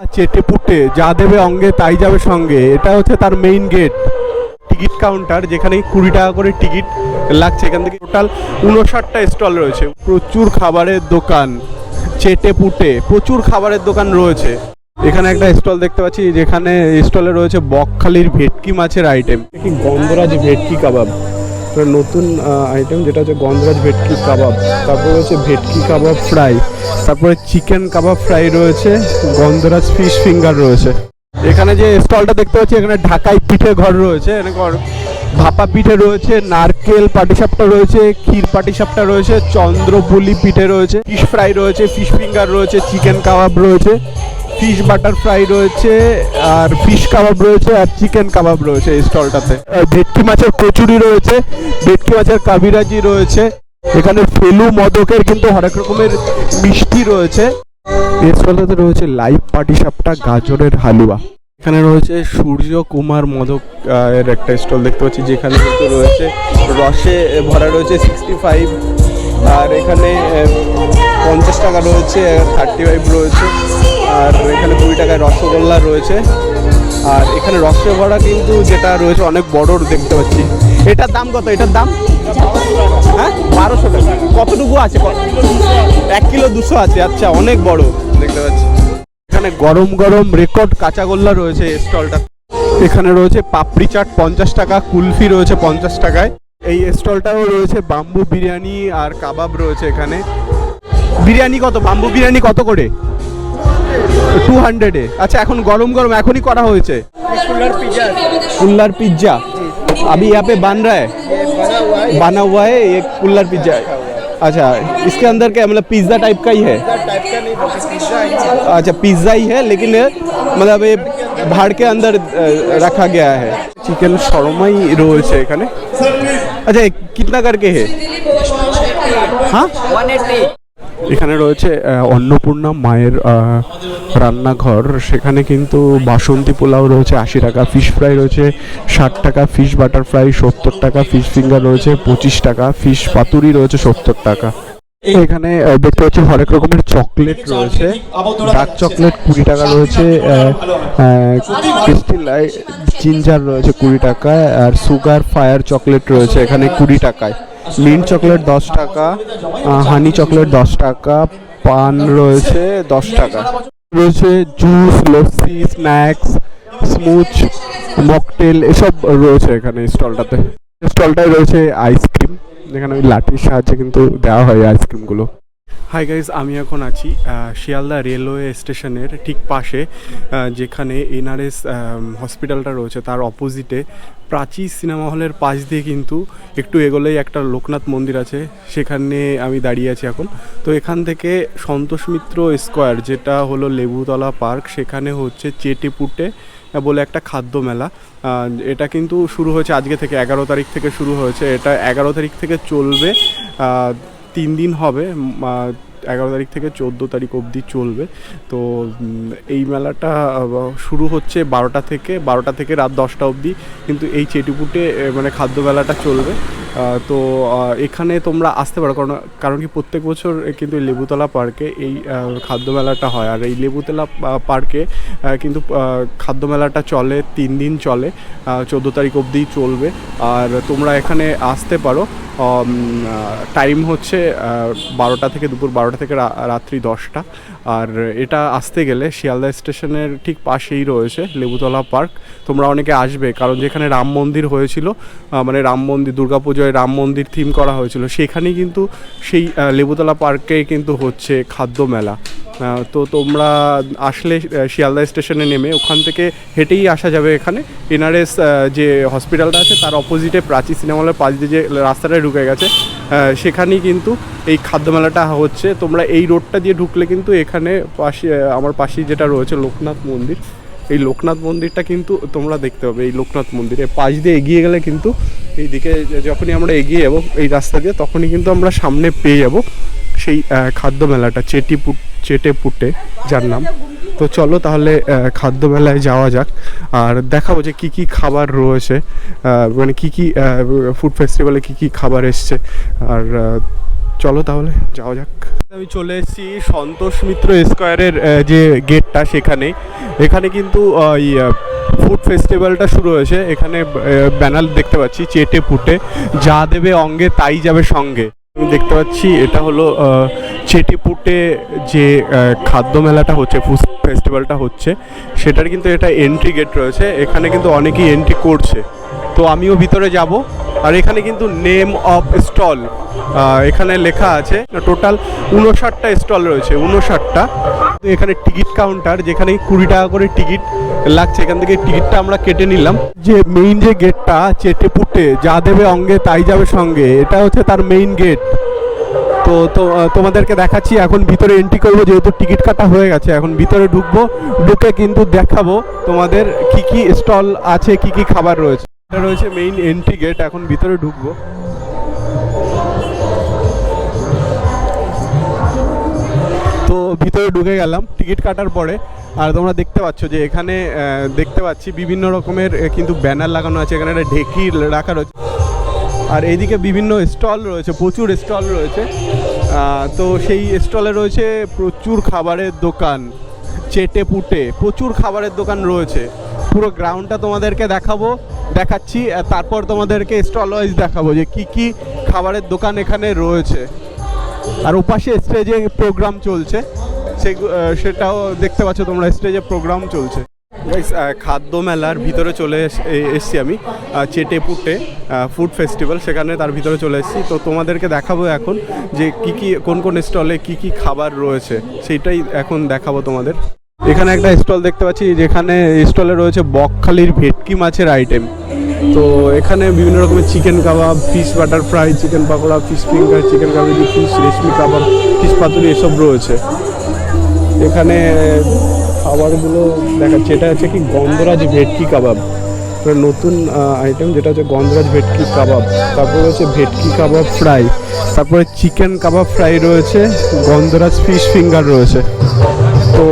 চেটে পুটে, যা দেবে অঙ্গে তাই যাবে সঙ্গে। এটা হচ্ছে তার মেইন গেট টিকিট কাউন্টার যেখানে কুড়ি টাকা করে টিকিট লাগছে। এখান থেকে টোটাল উনষাটটা স্টল রয়েছে। প্রচুর খাবারের দোকান, চেটে পুটে, প্রচুর খাবারের দোকান রয়েছে। এখানে একটা স্টল দেখতে পাচ্ছি, যেখানে স্টলে রয়েছে বকখালির ভেটকি মাছের আইটেম গন্ধরাজ ভেটকি কাবাব। তো নতুন আইটেম যেটা হচ্ছে গন্ধরাজ ভেটকি কাবাব। তারপর হচ্ছে ভেটকি কাবাব ফ্রাই। তারপরে চিকেন কাবাব ফ্রাই রয়েছে, গন্ধরাজ ফিশ ফিঙ্গার রয়েছে। এখানে যে স্টলটা দেখতে পাচ্ছি, এখানে ঢাকাই পিঠে ঘর রয়েছে, এখানে ভাপা পিঠে রয়েছে, নারকেল পাটিসাপটা রয়েছে, ক্ষীর পাটিসাপটা রয়েছে, চন্দ্রপুলি পিঠে রয়েছে, ফিশ ফ্রাই রয়েছে, ফিশ ফিঙ্গার রয়েছে, চিকেন কাবাব রয়েছে, ফিশ বাটার ফ্রাই রয়েছে, আর ফিশ কাবাব রয়েছে, আর চিকেন কাবাব রয়েছে এই স্টলটাতে। ভেটকি মাছের কচুরি রয়েছে, ভেটকি মাছের কাবিরাজি রয়েছে, এখানে ফেলু মদকের কিন্তু হরেক রকমের মিষ্টি রয়েছে। স্টলটাতে রয়েছে লাইভ পাটিসাপটা গাজরের হালুয়া। এখানে রয়েছে সূর্য কুমার মদক এর একটা স্টল দেখতে পাচ্ছি, যেখানে কিন্তু রয়েছে রসে ভরা রয়েছে সিক্সটি ফাইভ আর এখানে পঞ্চাশ টাকা রয়েছে থার্টি ফাইভ রয়েছে, আর এখানে কুড়ি টাকায় রসগোল্লা রয়েছে। আর এখানে রসে ভরা কিন্তু যেটা রয়েছে অনেক বড় দেখতে পাচ্ছি। এটার দাম কত? এটার দাম? হ্যাঁ? বারোশো টাকা। কতটুকু আছে? এক কিলো দুশো আছে। আচ্ছা অনেক বড় দেখতে পাচ্ছি। এখানে গরম গরম রেকর্ড কাঁচাগোল্লা রয়েছে স্টলটা এখানে রয়েছে পাপড়ি চাট পঞ্চাশ টাকা, কুলফি রয়েছে পঞ্চাশ টাকায়। এই স্টলটাও রয়েছে বাম্বু বিরিয়ানি আর কাবাব রয়েছে এখানে। বিরিয়ানি কত? বাম্বু বিরিয়ানি কত করে? টু হান্ড্রেডে আচ্ছা এখন গরম গরম এখনই করা হয়েছে कुल्लर पिज्जा अभी यहाँ पे बन रहा है बना हुआ है ये कुल्लर पिज्जा अच्छा इसके अंदर क्या मतलब पिज्जा टाइप का ही है अच्छा पिज्जा ही है लेकिन ये मतलब ये भाड़ के अंदर अ, रखा गया है चिकन शर्माई রয়েছে এখানে আচ্ছা এ কিতনা করকে হে হ্যাঁ এখানে রয়েছে অন্নপূর্ণা মায়ের রান্নাঘর। সেখানে কিন্তু বাসন্তী পোলাও রয়েছে, আশি টাকা ফিশ ফ্রাই রয়েছে, ষাট টাকা ফিশ বাটার ফ্রাই সত্তর টাকা ফিশ ফিঙ্গার রয়েছে, পঁচিশ টাকা ফিশ পাতুরি রয়েছে, সত্তর টাকা। এখানে দেখতে পাচ্ছি হরেক রকমের চকলেট রয়েছে। ডার্ক চকলেট কুড়ি টাকা রয়েছে জিঞ্জার রয়েছে কুড়ি টাকায়, আর সুগার ফায়ার চকলেট রয়েছে, এখানে কুড়ি টাকায়। মিন্ট চকলেট দশ টাকা হানি চকলেট দশ টাকা, পান রয়েছে দশ টাকা। রয়েছে juice, lassi, snacks, smoothie, mocktail, এসব রয়েছে এখানে স্টলটাতে। স্টলটায় রয়েছে আইসক্রিম যেখানে ওই লাঠির সাহায্যে কিন্তু দেওয়া হয় আইসক্রিমগুলো হাই গাইজ আমি এখন আছি শিয়ালদা রেলওয়ে স্টেশনের ঠিক পাশে যেখানে এনআরএস হসপিটালটা রয়েছে। তার অপোজিটে প্রাচী সিনেমা হলের পাশ দিয়ে কিন্তু একটু এগোলেই একটা লোকনাথ মন্দির আছে। সেখানে আমি দাঁড়িয়ে আছি এখন। তো এখান থেকে সন্তোষ মিত্র স্কোয়ার, যেটা হলো লেবুতলা পার্ক, সেখানে হচ্ছে চেটেপুটে বলে একটা খাদ্য মেলা। এটা কিন্তু শুরু হয়েছে আজকে থেকে, এগারো তারিখ থেকে শুরু হয়েছে। এটা এগারো তারিখ থেকে চলবে তিন দিন হবে এগারো তারিখ থেকে চোদ্দ তারিখ অবধি চলবে। তো এই মেলাটা শুরু হচ্ছে বারোটা থেকে বারোটা থেকে রাত দশটা অবধি। কিন্তু এই চেটুপুটে মানে খাদ্য মেলাটা চলবে। তো এখানে তোমরা আসতে পারো। কারণ কারণ কি প্রত্যেক বছর কিন্তু এই লেবুতলা পার্কে এই খাদ্য মেলাটা হয়। আর এই লেবুতলা পার্কে কিন্তু খাদ্য মেলাটা চলে, তিন দিন চলে চোদ্দ তারিখ অবধি চলবে। আর তোমরা এখানে আসতে পারো টাইম হচ্ছে বারোটা থেকে দুপুর বারোটা থেকে রাত্রি দশটা। আর এটা আসতে গেলে শিয়ালদা স্টেশনের ঠিক পাশেই রয়েছে লেবুতলা পার্ক। তোমরা অনেকে আসবে, কারণ যেখানে রাম মন্দির হয়েছিল মানে রাম মন্দির, দুর্গাপুজোয় রাম মন্দির থিম করা হয়েছিল। সেখানেই কিন্তু সেই লেবুতলা পার্কে কিন্তু হচ্ছে খাদ্য মেলা। তো তোমরা আসলে শিয়ালদা স্টেশনে নেমে ওখান থেকে হেঁটেই আসা যাবে এখানে। এনআরএস যে হসপিটালটা আছে, তার অপোজিটে প্রাচী সিনেমা হলের পাশ দিয়ে যে রাস্তাটা ঢুকে গেছে সেখানেই কিন্তু এই খাদ্য মেলাটা হচ্ছে। তোমরা এই রোডটা দিয়ে ঢুকলে কিন্তু এখানে পাশে আমার পাশেই যেটা রয়েছে লোকনাথ মন্দির। এই লোকনাথ মন্দিরটা কিন্তু তোমরা দেখতে পাবে, এই লোকনাথ মন্দিরে। পাশ দিয়ে এগিয়ে গেলে কিন্তু এইদিকে যখনই আমরা এগিয়ে যাব, এই রাস্তা দিয়ে তখনই কিন্তু আমরা সামনে পেয়ে যাব সেই খাদ্য মেলাটা চেটিপুট চেটে পুটে যার নাম। তো চলো তাহলে খাদ্য মেলায় যাওয়া যাক। আর দেখাবো যে কি কি খাবার রয়েছে মানে কি কি ফুড ফেস্টিভ্যালে কি কি খাবার এসছে। আর চলো তাহলে যাওয়া যাক। আমি চলে এসেছি সন্তোষ মিত্র স্কোয়ারের যে গেটটা সেখানে। এখানে কিন্তু ওই ফুড ফেস্টিভ্যালটা শুরু হয়েছে। এখানে ব্যানার দেখতে পাচ্ছি চেটে পুটে। যা দেবে অঙ্গে তাই যাবে সঙ্গে। আমি দেখতে পাচ্ছি এটা হলো আহ, চেটে পুটে যে খাদ্য মেলাটা হচ্ছে ফুড ফেস্টিভ্যালটা হচ্ছে। সেটার কিন্তু এটা এন্ট্রি গেট রয়েছে। এখানে কিন্তু অনেকেই এন্ট্রি করছে। তো আমিও ভিতরে যাব। আর এখানে কিন্তু নেম অফ স্টল এখানে লেখা আছে টোটাল উনষাটটা স্টল রয়েছে, উনষাটটা। এখানে টিকিট কাউন্টার যেখানে কুড়ি টাকা করে টিকিট লাগছে, এখান থেকে টিকিটটা আমরা কেটে নিলাম। যে মেইন যে গেটটা চেটে পুটে যা দেবে অঙ্গে, তাই যাবে সঙ্গে, এটা হচ্ছে তার মেইন গেট তো তোমাদেরকে দেখাচ্ছি, এখন ভিতরে এন্ট্রি করব, যেহেতু টিকিট কাটা হয়ে গেছে, এখন ভিতরে ঢুকবো, ঢুকে কিন্তু দেখাবো তোমাদের কি কি স্টল আছে, কি কি খাবার রয়েছে। এটা রয়েছে মেইন এন্ট্রি গেট এখন ভিতরে ঢুকবো। তো ভিতরে ঢুকে গেলাম, টিকিট কাটার পরে। আর তোমরা দেখতে পাচ্ছ যে এখানে দেখতে পাচ্ছি বিভিন্ন রকমের কিন্তু ব্যানার লাগানো আছে, এখানে একটা ঢেকি রাখা রয়েছে। আর এইদিকে বিভিন্ন স্টল রয়েছে, প্রচুর স্টল রয়েছে। তো সেই স্টলে রয়েছে প্রচুর খাবারের দোকান, চেটে পুটে, প্রচুর খাবারের দোকান রয়েছে। পুরো গ্রাউন্ডটা তোমাদেরকে দেখাবো। দেখাচ্ছি তারপর তোমাদেরকে স্টল ওয়াইজ দেখাবো যে কি কি খাবারের দোকান এখানে রয়েছে। আর ওপাশে স্টেজে প্রোগ্রাম চলছে। সে সেটাও দেখতে পাচ্ছ তোমরা স্টেজে প্রোগ্রাম চলছে। খাদ্য মেলার ভিতরে চলে এসছি আমি চেটে পুটে ফুড ফেস্টিভ্যাল সেখানে তার ভিতরে চলে এসেছি। তো তোমাদেরকে দেখাবো এখন যে কি কি, কোন কোন স্টলে কি কি খাবার রয়েছে সেইটাই এখন দেখাবো তোমাদের। এখানে একটা স্টল দেখতে পাচ্ছি, যেখানে স্টলে রয়েছে বকখালির ভেটকি মাছের আইটেম তো এখানে বিভিন্ন রকমের চিকেন কাবাব fish butter fry chicken pakora fish finger chicken কাবাবি fish রেশমি কাবাব ফিশ পাতুরি এসব রয়েছে। এখানে খাবারগুলো দেখাচ্ছে, এটা হচ্ছে কি গন্ধরাজ ভেটকি কাবাব। নতুন আইটেম যেটা হচ্ছে গন্ধরাজ ভেটকি কাবাব। তারপরে হচ্ছে ভেটকি কাবাব ফ্রাই তারপরে চিকেন কাবাব ফ্রাই রয়েছে, গন্ধরাজ ফিশ ফিঙ্গার রয়েছে। তো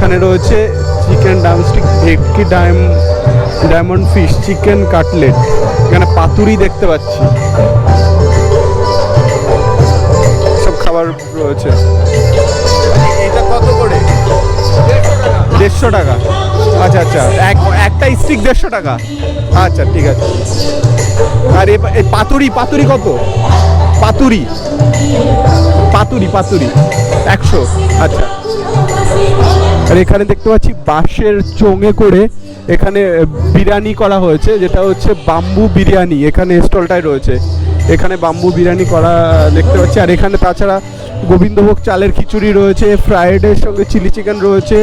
এখানে রয়েছে চিকেন ডামস্টিক ভেটকি ডায়ম ডায়মন্ড ফিশ চিকেন কাটলেট এখানে পাতুরি দেখতে পাচ্ছি। সব খাবার রয়েছে। এটা কত করে? দেড়শো টাকা। আচ্ছা আচ্ছা। এক একটা স্টিক দেড়শো টাকা। আচ্ছা ঠিক আছে। আর এ এ পাতুরি পাতুরি কত? পাতুরি। পাতুরি পাতুরি। একশো। আচ্ছা। আর এখানে দেখতে পাচ্ছি বাঁশের চোঙে করে এখানে বিরিয়ানি করা হয়েছে, যেটা হচ্ছে বাম্বু বিরিয়ানি, এখানে স্টলটাই রয়েছে। এখানে বাম্বু বিরিয়ানি করা দেখতে পাচ্ছি, আর এখানে তাছাড়া গোবিন্দভোগ চালের খিচুড়ি রয়েছে ফ্রাইডের সঙ্গে চিলি চিকেন রয়েছে,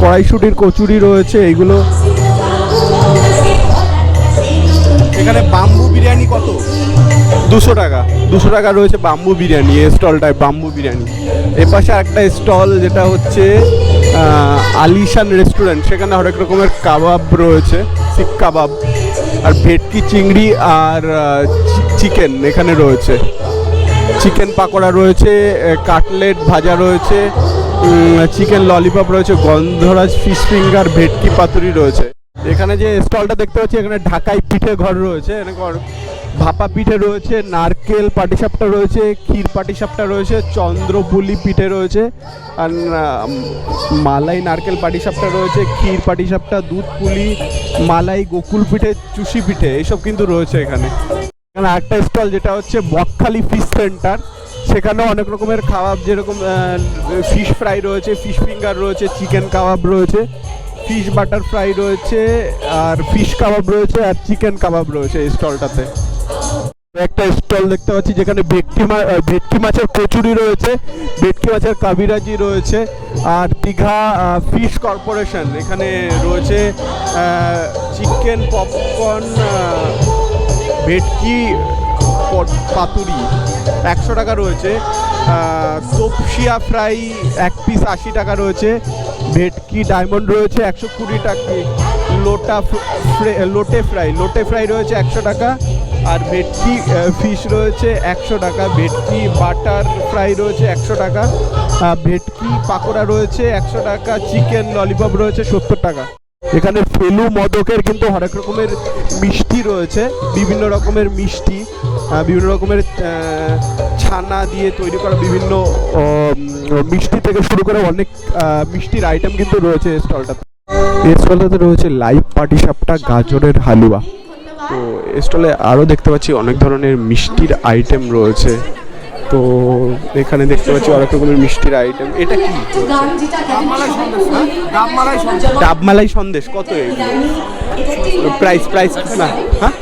কড়াইশুটির কচুরি রয়েছে এইগুলো এখানে বাম্বু বিরিয়ানি কত? দুশো টাকা। দুশো টাকা রয়েছে বাম্বু বিরিয়ানি, এই স্টলটায় বাম্বু বিরিয়ানি। এপাশে একটা স্টল, যেটা হচ্ছে আলিশান রেস্টুরেন্ট সেখানে হরেক রকমের কাবাব রয়েছে শিক কাবাব, আর ভেটকি চিংড়ি আর চিকেন এখানে রয়েছে। চিকেন পাকোড়া রয়েছে কাটলেট ভাজা রয়েছে চিকেন ললিপপ রয়েছে, গন্ধরাজ ফিশ ফিঙ্গার ভেটকি পাতুরি রয়েছে। এখানে যে স্টলটা দেখতে পাচ্ছি, এখানে ঢাকাই পিঠে ঘর রয়েছে, এখানে ভাপা পিঠে রয়েছে, নারকেল পাটিসাপটা রয়েছে, ক্ষীর পাটিসাপটা রয়েছে, চন্দ্রপুলি পিঠে রয়েছে, আর মালাই নারকেল পাটিসাপটা রয়েছে, ক্ষীর পাটিসাপটা দুধ পুলি, মালাই গোকুল পিঠে, চুষি পিঠে, এইসব কিন্তু রয়েছে এখানে। এখানে একটা স্টল যেটা হচ্ছে বকখালি ফিশ সেন্টার। সেখানেও অনেক রকমের খাবার যেরকম ফিশ ফ্রাই রয়েছে, ফিশ ফিঙ্গার রয়েছে, চিকেন কাবাব রয়েছে, ফিশ বাটার ফ্রাই রয়েছে, আর ফিশ কাবাব রয়েছে, আর চিকেন কাবাব রয়েছে এই স্টলটাতে। একটা স্টল দেখতে পাচ্ছি যেখানে ভেটকি মা ভেটকি মাছের কচুরি রয়েছে, ভেটকি মাছের কাবিরাজি রয়েছে, আর দীঘা ফিশ কর্পোরেশন। এখানে রয়েছে চিকেন, পপকর্ন ভেটকি পাতুরি। একশো টাকা রয়েছে। তোপসিয়া ফ্রাই এক পিস আশি টাকা রয়েছে। ভেটকি ডায়মন্ড রয়েছে একশো কুড়ি টাকা। লোটা লোটে ফ্রাই লোটে ফ্রাই রয়েছে একশো টাকা। আর ভেটকি ফিশ রয়েছে একশো টাকা, ভেটকি বাটার ফ্রাই রয়েছে একশো টাকা ভেটকি পাকোড়া রয়েছে একশো টাকা, চিকেন ললিপপ রয়েছে সত্তর টাকা। এখানে ফেলু মদকের কিন্তু হরেক রকমের মিষ্টি রয়েছে, বিভিন্ন রকমের মিষ্টি বিভিন্ন রকমের ছানা দিয়ে তৈরি করা বিভিন্ন মিষ্টি থেকে শুরু করে অনেক মিষ্টির আইটেম কিন্তু রয়েছে এই স্টলটাতে এই স্টলটাতে রয়েছে লাইভ পাটিসাপটা, গাজরের হালুয়া। তো স্টলে আরও দেখতে পাচ্ছি অনেক ধরনের মিষ্টির আইটেম রয়েছে। তো এখানে দেখতে পাচ্ছি অনেক রকমের মিষ্টির আইটেম এটা কি? ডাবমালাই সন্দেশ, কত প্রাইস প্রাইস না হ্যাঁ?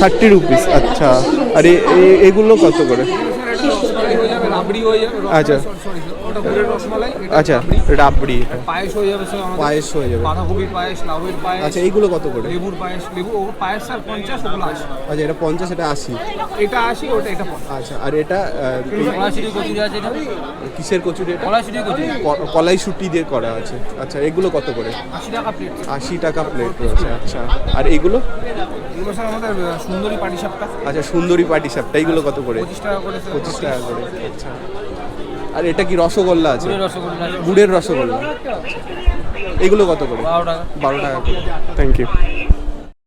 থার্টি রুপিস আচ্ছা। আর এগুলো কত করে? রাবড়ি হয়ে যাবে আচ্ছা। ওটা হলো রসমালাই আচ্ছা রাবড়ি। পায়েস হয়ে যাবে পায়েস হয়ে যাবে। বাঁধাকপির পায়েস লাউয়ের পায়েস। আচ্ছা এইগুলো কত করে? লেবুর পায়েস লেবু ও পায়েস পঞ্চাশ ওগুলো আশি। আচ্ছা এটা পঞ্চাশ এটা আশি। এটা আশি ওটা এটা আচ্ছা আর এটা কচুরি আছে এটা? কিসের কচুরি এটা? কড়াইশুটি কচুরি। ক- কলাই শুটি দিয়ে করা আছে। আচ্ছা এগুলো কত করে? আশি টাকা প্লেট আশি টাকা প্লেট রয়েছে আচ্ছা। আর এইগুলো এগুলো স্যার আমাদের সুন্দরী পাটি সাপটা আচ্ছা সুন্দরী পাটি সাপটা এইগুলো কত করে? পঁচিশ টাকা করে পঁচিশ টাকা করে আচ্ছা। আর এটা কি রসগোল্লা আছে? গুড়ের রসগোল্লা গুড়ের রসগোল্লা। এগুলো কত করে? বারো টাকা। বারো টাকা করে। থ্যাংক ইউ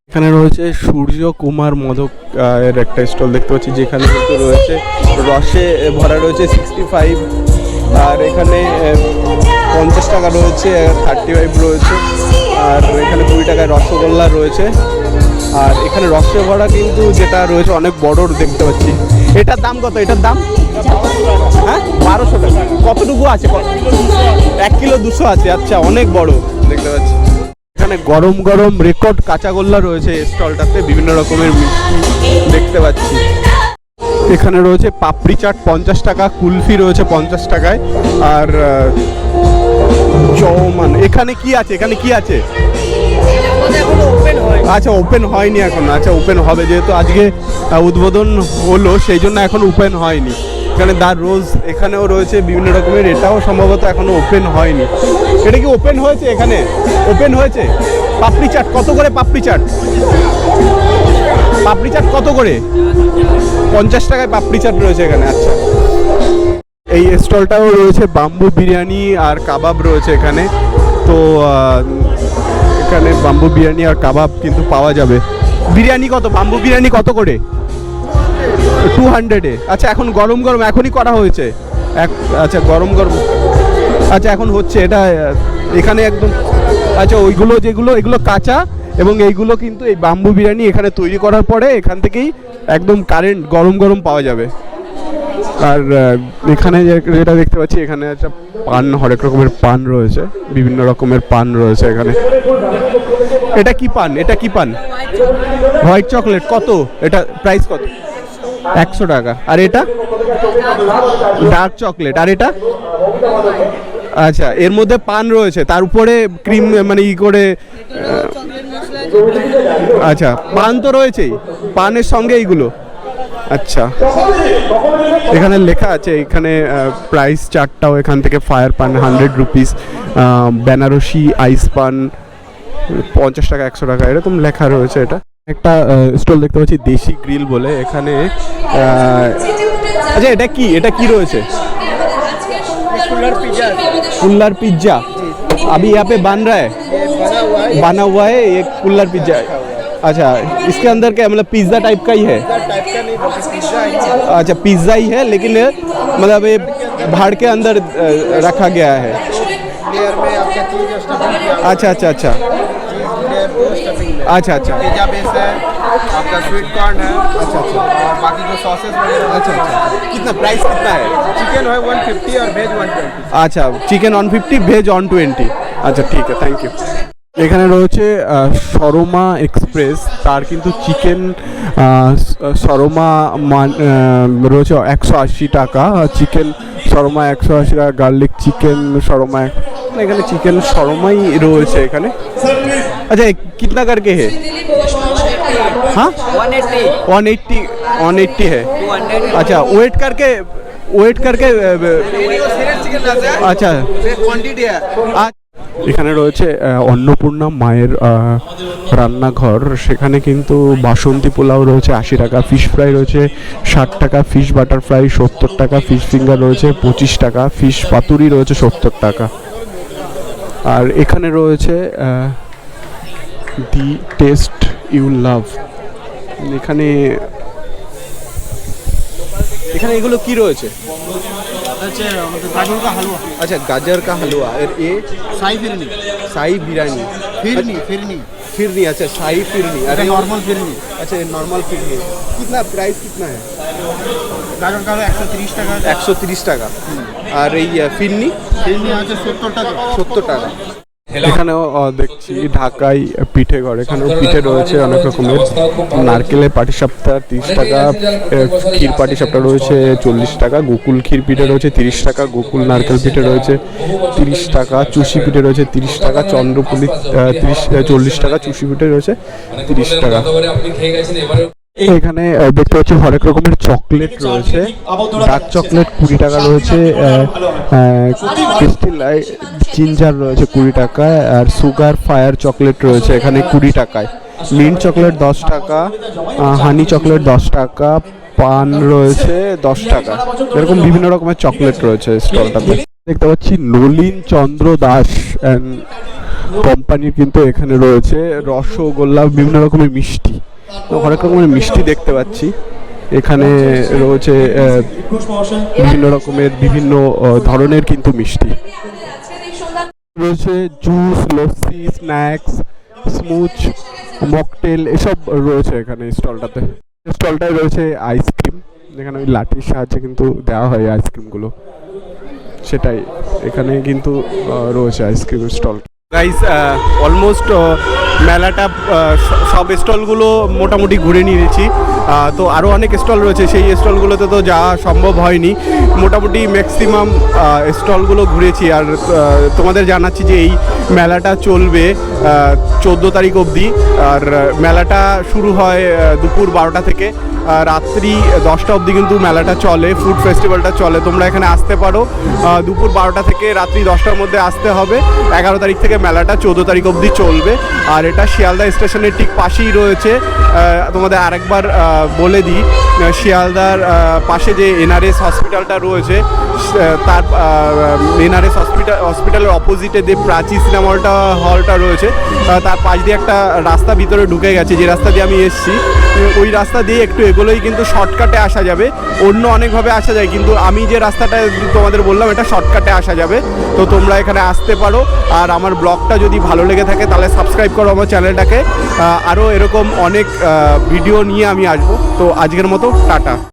এখানে রয়েছে সূর্য কুমার মদক এর একটা স্টল দেখতে পাচ্ছি যেখানে কিন্তু রয়েছে রসে ভরা রয়েছে সিক্সটি ফাইভ আর এখানে পঞ্চাশ টাকা রয়েছে থার্টি ফাইভ রয়েছে আর এখানে কুড়ি টাকায় রসগোল্লা রয়েছে আর এখানে রসে ভরা কিন্তু যেটা রয়েছে অনেক বড় দেখতে পাচ্ছি। এটার দাম কত? এটার দাম? হ্যাঁ? বারোশো টাকা। কতটুকু আছে? এক কিলো দুশো আছে। আচ্ছা অনেক বড়। দেখতে পাচ্ছি। এখানে গরম গরম রেকর্ড কাঁচাগোল্লা রয়েছে স্টলটাতে, বিভিন্ন রকমের দেখতে পাচ্ছি। এখানে রয়েছে পাপড়ি চাট, পঞ্চাশ টাকা, কুলফি রয়েছে পঞ্চাশ টাকায়, আর চৌমান এখানে কি আছে? এখানে কি আছে? আচ্ছা ওপেন হয়নি এখন। আচ্ছা ওপেন হবে যেহেতু আজকে উদ্বোধন হলো, সেই জন্য এখন ওপেন হয়নি। এখানে দা রোজ এখানেও রয়েছে বিভিন্ন রকমের। এটাও সম্ভবত এখনও ওপেন হয়নি। এটা কি ওপেন হয়েছে এখানে? ওপেন হয়েছে? পাপড়ি চাট, কত করে পাপড়ি চাট? পাপড়ি চাট কত করে? পঞ্চাশ টাকায় পাপড়ি চাট রয়েছে এখানে আচ্ছা। এই স্টলটাও রয়েছে, বাম্বু বিরিয়ানি আর কাবাব রয়েছে এখানে। তো এখানে বাম্বু বিরিয়ানি আর কাবাব কিন্তু পাওয়া যাবে। বিরিয়ানি কত? বাম্বু বিরিয়ানি কত করে? টু হান্ড্রেডে আচ্ছা এখন গরম গরম এখনই করা হয়েছে। এক আচ্ছা গরম গরম। আচ্ছা এখন হচ্ছে এটা, এখানে একদম আচ্ছা ওইগুলো যেগুলো, এগুলো কাঁচা এবং এইগুলো কিন্তু এই বাম্বু বিরিয়ানি এখানে তৈরি করার পরে এখান থেকেই একদম কারেন্ট গরম গরম পাওয়া যাবে। আর এখানে যেটা দেখতে পাচ্ছি, এখানে একটা পান, হরেক রকমের পান রয়েছে। বিভিন্ন রকমের পান রয়েছে এখানে। এটা কি পান? এটা কি পান? White chocolate. কত? এটা প্রাইস কত? একশো টাকা। আর এটা? ডার্ক চকলেট আর এটা? আচ্ছা এর মধ্যে পান রয়েছে। তার উপরে ক্রিম মানে ই করে আচ্ছা পান তো রয়েছেই। পানের সঙ্গে এইগুলো। আচ্ছা। এখানে লেখা আছে, এখানে প্রাইস চারটাও এখান থেকে ফায়ার পান হান্ড্রেড রুপিস বেনারসি আইস পান পঞ্চাশ টাকা, একশো টাকা, এরকম লেখা রয়েছে এটা। একটা স্টল দেখতে পাচ্ছি দেশি গ্রিল বলে এখানে আহ, আচ্ছা এটা কি এটা কি রয়েছে कुल्लर पिज्जा अभी यहाँ पे बन रहा है बना हुआ है ये कुल्लर पिज्जा अच्छा इसके अंदर क्या मतलब पिज्जा टाइप का ही है अच्छा पिज्जा ही है लेकिन ये मतलब ये भाड़ के अंदर अ, रखा गया है लेयर में आपका चीज और स्टफिंग किया हुआ अच्छा अच्छा अच्छा है। लेयर दो स्टफिंग में अच्छा अच्छा पिज्जा बेस है आपका स्वीट कॉर्न है अच्छा अच्छा और बाकी जो सॉसेस वगैरह अच्छा अच्छा कितना प्राइस कितना है चिकन है 150 और वेज 120 আচ্ছা chicken one fifty veg one twenty আচ্ছা ঠিক আছে থ্যাংক ইউ এখানে রয়েছে আহ, সরমা এক্সপ্রেস তার কিন্তু চিকেন সরমা মান আহ, রয়েছে একশো আশি টাকা চিকেন সরমা একশো আশি টাকা গার্লিক চিকেন সরমা এক- এখানে চিকেন সরমাই রয়েছে এখানে আচ্ছা কিতনা करके है हाँ one eighty one eighty one eighty है टू हंड्रेड अच्छा वेट करके वेट करके আচ্ছা क्वांटिटी है আ- এখানে রয়েছে আহ, অন্নপূর্ণা মায়ের আহ, রান্নাঘর সেখানে কিন্তু বাসন্তী পোলাও রয়েছে আশি টাকা ফিশ ফ্রাই রয়েছে ষাট টাকা ফিশ বাটার ফ্রাই সত্তর টাকা ফিশ ফিঙ্গার রয়েছে পঁচিশ টাকা ফিশ পাতুরি রয়েছে সত্তর টাকা আর এখানে রয়েছে আহ, দি টেস্ট ইউ লাভ। এখানে এখানে এগুলো কি রয়েছে? আচ্ছা গাজর কা হালুয়া। এর এ? সাই ফিরনি। সাই বিরিয়ানি। ফিরনি ফিরনি। ফিরনি আচ্ছা সাই ফিরনি। আর নর্মাল ফিরনি। আচ্ছা নর্মাল ফিরনি। कितना প্রাইস कितना है গাজর কা 130 টাকা। 130 টাকা। আর এই ফিরনি? ফিরনি আছে 70 টাকা। 70 টাকা। এখানেও দেখছি ঢাকাই পিঠে ঘর। এখানেও পিঠে রয়েছে অনেক রকমের। নারকেলের পাটি সাপ্তাহ তিরিশ টাকা ক্ষীর পাটি সাপ্তাহ রয়েছে চল্লিশ টাকা, গোকুল ক্ষীর পিঠে রয়েছে তিরিশ টাকা, গোকুল নারকেল পিঠে রয়েছে তিরিশ টাকা, চুষি পিঠে রয়েছে তিরিশ টাকা, চন্দ্রপুলি তিরিশ চল্লিশ টাকা, চুষি পিঠে রয়েছে তিরিশ টাকা। এখানে দেখতে পাচ্ছি হরেক রকমের চকলেট রয়েছে। ডার্ক চকলেট কুড়ি টাকা রয়েছে ক্রিস্টিল জিঞ্জার রয়েছে কুড়ি টাকায় আর সুগার ফায়ার চকলেট রয়েছে এখানে কুড়ি টাকায়। মিন্ট চকলেট দশ টাকা হানি চকলেট দশ টাকা পান রয়েছে দশ টাকা। এরকম বিভিন্ন রকমের চকলেট রয়েছে স্টলটাতে দেখতে। পাচ্ছি নলিন চন্দ্র দাস অ্যান্ড কোম্পানির কিন্তু এখানে রয়েছে। রসগোল্লা বিভিন্ন রকমের মিষ্টি। তো অনেক রকমের মিষ্টি দেখতে পাচ্ছি। এখানে রয়েছে বিভিন্ন রকমের বিভিন্ন ধরনের কিন্তু মিষ্টি। রয়েছে juice lassi snacks smoothie mocktail এসব রয়েছে এখানে স্টলটাতে। স্টলটায় রয়েছে আইসক্রিম যেখানে ওই লাঠির সাহায্যে কিন্তু দেওয়া হয় আইসক্রিমগুলো সেটাই, এখানে কিন্তু রয়েছে আইসক্রিমের স্টল। গাইস অলমোস্ট মেলাটা সব স্টলগুলো মোটামুটি ঘুরে নিয়েছি। তো আরও অনেক স্টল রয়েছে, সেই স্টলগুলোতে তো যাওয়া সম্ভব হয়নি। মোটামুটি ম্যাক্সিমাম স্টলগুলো ঘুরেছি। আর তোমাদের জানাচ্ছি যে এই মেলাটা চলবে চোদ্দ তারিখ অবধি। আর মেলাটা শুরু হয় দুপুর বারোটা থেকে। রাত্রি দশটা অবধি কিন্তু মেলাটা চলে ফুড ফেস্টিভ্যালটা চলে। তোমরা এখানে আসতে পারো। দুপুর বারোটা থেকে রাত্রি দশটার মধ্যে আসতে হবে। এগারো তারিখ থেকে মেলাটা চোদ্দ তারিখ অবধি চলবে। আর এটা শিয়ালদা স্টেশনের ঠিক পাশেই রয়েছে। তোমাদের আরেকবার বলে দিই শিয়ালদার পাশে যে এনআরএস হসপিটালটা রয়েছে তার এনআরএস হসপিটাল, হসপিটালের অপোজিটে যে প্রাচী সিনেমা হলটা হলটা রয়েছে তার পাশ দিয়ে একটা রাস্তা ভিতরে ঢুকে গেছে, যে রাস্তা দিয়ে আমি এসেছি। ওই রাস্তা দিয়ে একটু এগোলেই কিন্তু শর্টকাটে আসা যাবে, অন্য অনেকভাবে আসা যায়, কিন্তু আমি যে রাস্তাটা তোমাদের বললাম, এটা শর্টকাটে আসা যাবে। তো তোমরা এখানে আসতে পারো, আর আমার ব্লগটা যদি ভালো লেগে থাকে, তাহলে সাবস্ক্রাইব করো আমার চ্যানেলটাকে। আরও এরকম অনেক ভিডিও নিয়ে আমি আসব। তো আজকের মতো টাটা